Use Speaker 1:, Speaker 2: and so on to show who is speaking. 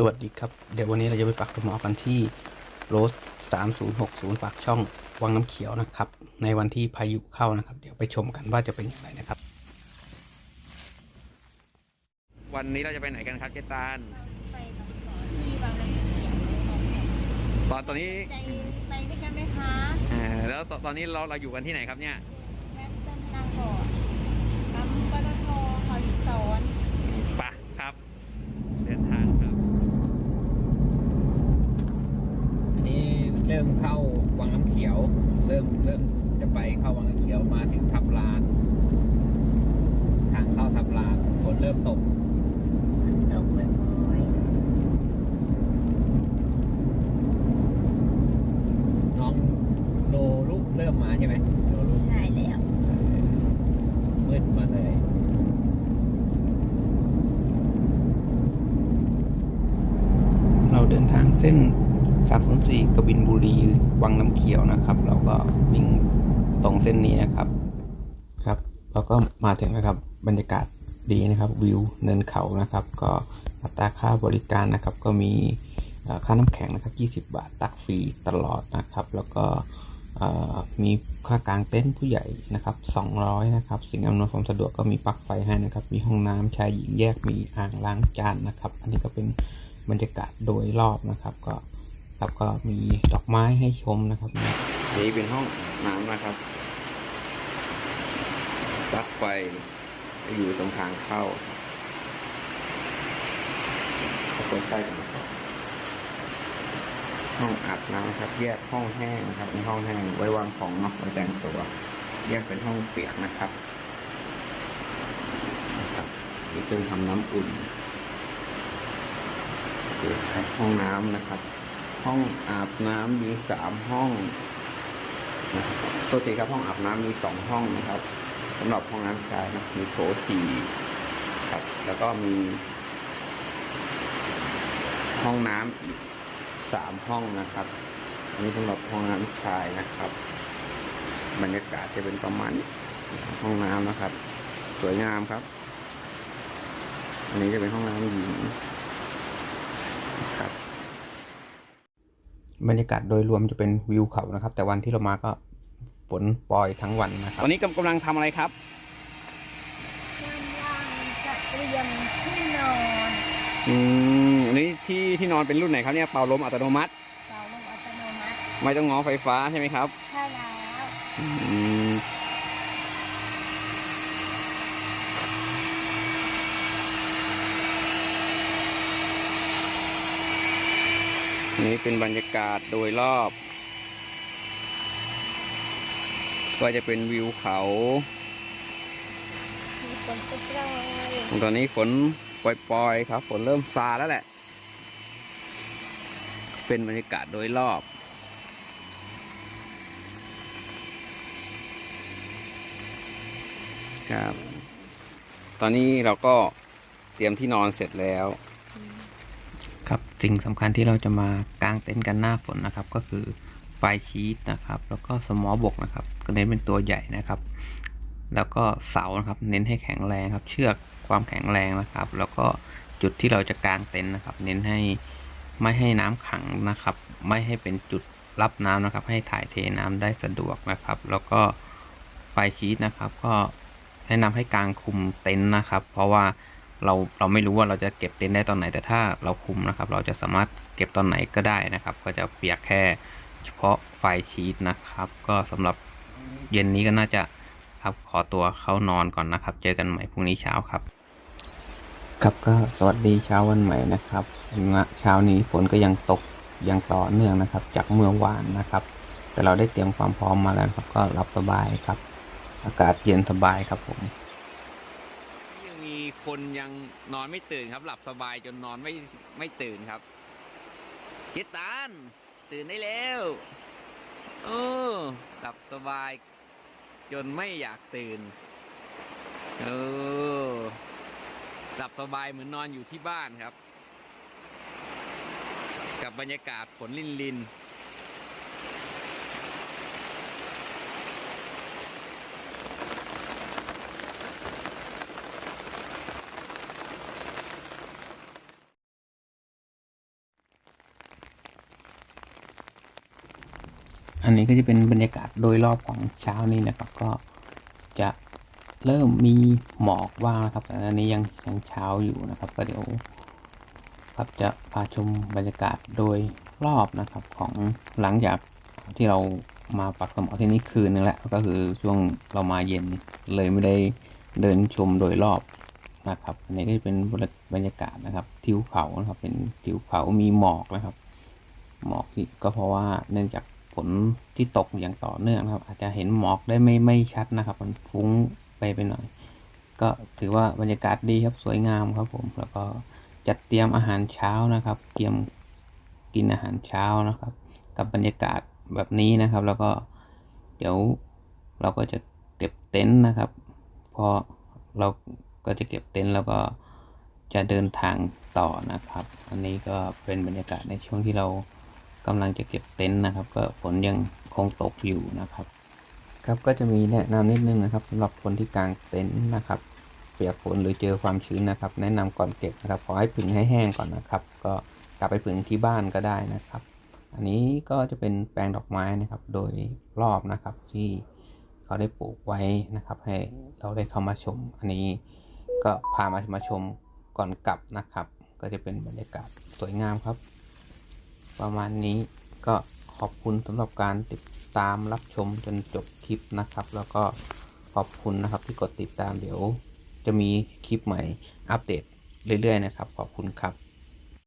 Speaker 1: สวัสดีครับ เดี๋ยววันนี้เราจะไปปักตะหมอกันที่โรส3060 ปากช่องวังน้ำเขียวนะครับ ในวันที่พายุเข้านะครับ เดี๋ยวไปชมกันว่าจะเป็นอย่างไรนะครับ วันนี้เราจะไปไหนกันครับเจตาน
Speaker 2: ไปที่บางน้ำเขียว
Speaker 1: ตอนตอนนี้
Speaker 2: ใจไปด้วยกันไหมคะ
Speaker 1: อ่าแล้วตตอนนี้เราเราอยู่กันที่ไหนครับเนี่ย
Speaker 2: แมสเตอร์นางบ่อปั๊มปตทคอยสอน
Speaker 1: ปะครับ เดินทางครับ
Speaker 3: อันนี้เริ่มเข้าวังน้ำเขียว เริ่มเริ่มจะไปเข้าวังน้ำเขียวมาถึงทับลาน ทางเข้าทับลานฝนเริ่ม ตก
Speaker 2: ตกบ่อย
Speaker 3: น้องโนรุเริ่มมาใช่ไหมโนรุ
Speaker 2: ๆใช่แล้ว
Speaker 3: มืดมาเลย
Speaker 1: เราเดินทางเส้น 304กบินบุรี วังน้ำเขียวนะครับ เราก็วิ่งตรงเส้นนี้นะครับ ครับ เราก็มาถึงนะครับ บรรยากาศ ดีนะครับวิวเนินเขานะครับ ก็อัตราค่าบริการนะครับ ก็มีค่าน้ำแข็งนะครับ 20 บาทตักฟรีตลอดนะครับ แล้วก็มีค่ากลางเต็นท์ผู้ใหญ่นะครับ 200 นะครับ สิ่งอำนวยความสะดวกก็มีปลั๊กไฟให้นะครับ มีห้องน้ำชายหญิงแยกมีอ่างล้างจานนะครับ อันนี้ก็เป็นบรรยากาศโดยรอบนะครับ ก็ครับก็มีดอกไม้ให้ชมนะครับนี่เป็นห้องน้ำนะครับปลั๊กไฟ อยู่ตรงทางเข้าเข้าไปใกล้กันนะครับห้องอาบน้ำครับ แยกห้องแห้งนะครับเป็นห้องแห้งไว้วางของเนาะไว้แต่งตัว แยกเป็นห้องเปียกนะครับนี่เครื่องทำน้ำอุ่นครับห้องน้ำนะครับ ห้องอาบน้ำมีสามห้องนะครับปกติครับห้องอาบน้ำมีสองห้องนะครับ สำหรับห้องน้ำชายนะมีโถสี่ครับ แล้วก็มี ห้องน้ำอีกสามห้องนะครับอันนี้สำหรับห้องน้ำชายนะครับ บรรยากาศจะเป็นประมาณห้องน้ำนะครับ สวยงามครับ อันนี้จะเป็นห้องน้ำหญิงครับ บรรยากาศโดยรวมจะเป็นวิวเขานะครับ แต่วันที่เรามาก็ ฝนปล่อยทั้งวันนะครับตอนนี้กำลังทำอะไรครับ
Speaker 2: กำลังจะเตรียมที่นอน
Speaker 1: อืมอันนี้ที่ที่นอนเป็นรุ่นไหนครับเนี่ยเป่าลมอัตโนมัติ
Speaker 2: เตาลมอัตโนมัติ
Speaker 1: ไม่ต้องง้อไฟฟ้าใช่ไหมครับ
Speaker 2: ใช่แล้ว
Speaker 1: อืมอันนี้เป็นบรรยากาศโดยรอบ ก็จะเป็นวิวเขา
Speaker 2: มีฝนตกโปรย
Speaker 1: ตอนนี้ฝนปล่อยๆครับ ฝนเริ่มซาแล้วแหละ เป็นบรรยากาศโดยรอบ ครับ ตอนนี้เราก็เตรียมที่นอนเสร็จแล้ว ครับสิ่งสำคัญที่เราจะมากางเต็นท์กันหน้าฝนนะครับก็คือ ไฟชีตนะครับ แล้วก็สมอบกนะครับ ก็เน้นเป็นตัวใหญ่นะครับ แล้วก็เสานะครับ เน้นให้แข็งแรงครับ เชือกความแข็งแรงนะครับ แล้วก็จุดที่เราจะกางเต็นท์นะครับ เน้นให้ไม่ให้น้ำขังนะครับ ไม่ให้เป็นจุดรับน้ำนะครับ ให้ถ่ายเทน้ำได้สะดวกนะครับ แล้วก็ไฟชีตนะครับ ก็แนะนำให้กางคุมเต็นท์นะครับ เพราะว่าเราเราไม่รู้ว่าเราจะเก็บเต็นท์ได้ตอนไหนแต่ถ้าเราคุมนะครับ เราจะสามารถเก็บตอนไหนก็ได้นะครับ ก็จะเปียกแค่ ฉพาะไฟชีตนะครับ ก็สำหรับเย็นนี้ก็น่าจะครับขอตัวเข้านอนก่อนนะครับ เจอกันใหม่พรุ่งนี้เช้าครับ ครับก็สวัสดีเช้าวันใหม่นะครับณเช้านี้ฝนก็ยังตกยังต่อเนื่องนะครับ จากเมื่อวานนะครับ แต่เราได้เตรียมความพร้อมมาแล้วครับ ก็รับสบายครับ อากาศเย็นสบายครับผมยังมีคนยังนอนไม่ตื่นครับ หลับสบายจนนอนไม่ไม่ตื่นครับเจตาน ตื่นได้แล้วโอ้หลับสบาย จนไม่อยากตื่นโอ้หลับสบายเหมือนนอนอยู่ที่บ้านครับ กับบรรยากาศฝนลินลิน อันนี้ก็จะเป็นบรรยากาศโดยรอบของเช้านี้นะครับ ก็จะเริ่มมีหมอกว่างนะครับแต่อันนี้ยังยังเช้าอยู่นะครับ ก็เดี๋ยวครับจะพาชมบรรยากาศโดยรอบนะครับของหลังจากที่เรามาปักสมอที่นี่คืนนึงแล้วก็คือช่วงเรามาเย็นเลยไม่ได้เดินชมโดยรอบนะครับอันนี้ก็จะเป็นบรรยากาศนะครับ ทิวเขานะครับเป็นทิวเขามีหมอกนะครับ หมอกที่ก็เพราะว่าเนื่องจาก นที่ตกอย่างต่อเนื่องนะครับ อาจจะเห็นหมอกได้ไม่ไม่ชัดนะครับ มันฟุ้งไปไปหน่อย ก็ถือว่าบรรยากาศดีครับสวยงามครับผมแล้วก็จัดเตรียมอาหารเช้านะครับ เตรียมกินอาหารเช้านะครับ กับบรรยากาศแบบนี้นะครับ แล้วก็เดี๋ยวเราก็จะเก็บเต็นท์นะครับพอเราก็จะเก็บเต็นท์แล้วก็จะเดินทางต่อนะครับ อันนี้ก็เป็นบรรยากาศในช่วงที่เรา กำลังจะเก็บเต็นท์นะครับ ก็ฝนยังคงตกอยู่นะครับ ครับก็จะมีแนะนำนิดนึงนะครับสำหรับคนที่กางเต็นท์นะครับ เปียกฝนหรือเจอความชื้นนะครับ แนะนำก่อนเก็บนะครับขอให้ผึ่งให้แห้งก่อนนะครับ ก็กลับไปผึ่งที่บ้านก็ได้นะครับ อันนี้ก็จะเป็นแปลงดอกไม้นะครับ โดยรอบนะครับที่เขาได้ปลูกไว้นะครับ ให้เราได้เข้ามาชม อันนี้ก็พามามาชมก่อนกลับนะครับ ก็จะเป็นบรรยากาศสวยงามครับ ประมาณนี้ก็ขอบคุณสำหรับการติดตามรับชมจนจบคลิปนะครับ แล้วก็ขอบคุณนะครับที่กดติดตามเดี๋ยว จะมีคลิปใหม่อัปเดตเรื่อยๆนะครับ ขอบคุณครับ